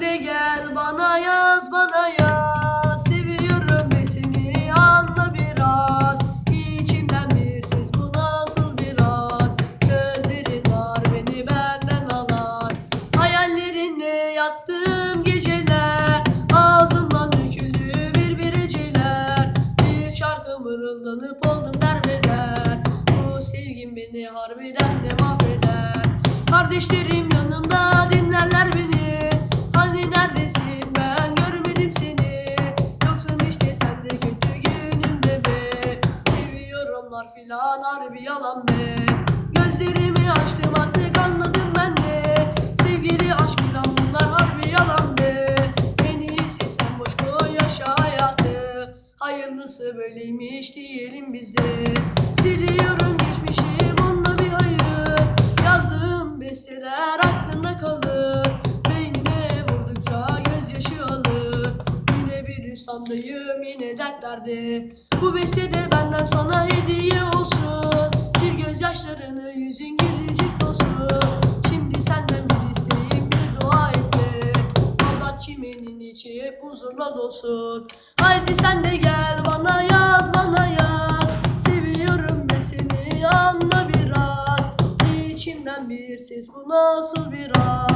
de gel bana yaz bana yaz. Seviyorum ve seni anla biraz. İçimden bir ses bu nasıl bir an? Sözlerin var beni benden alan. Hayallerinle yattığım geceler. Ağzımdan döküldü bir bir eceler Bir şarkı mırıldanıp oldum derbeder. Bu sevgim beni harbiden de mahveder. Kardeşlerim yanımda dinlerler Seviyorumlar filan harbi yalan be. Gözlerimi açtım artık anladım ben de. Sevgili aşk filan bunlar harbi yalan be. En iyisi sen boş koy yaşa hayatı. Hayırlısı böyleymiş diyelim biz de. Siliyorum geçmişi bunda bir hayır Yazdığım besteler aklımda kalır. Beynine vurdukça gözyaşı alır. Yine bir üstandayım yine dertlerde. Bu bestede benden sana yüzün gülecek olsun Şimdi senden bir isteğim bir dua et de Azat çimenin içi hep huzurla dolsun. Haydi sen de gel bana yaz bana yaz. Seviyorum ben seni anla biraz. İçimden bir ses bu nasıl bir an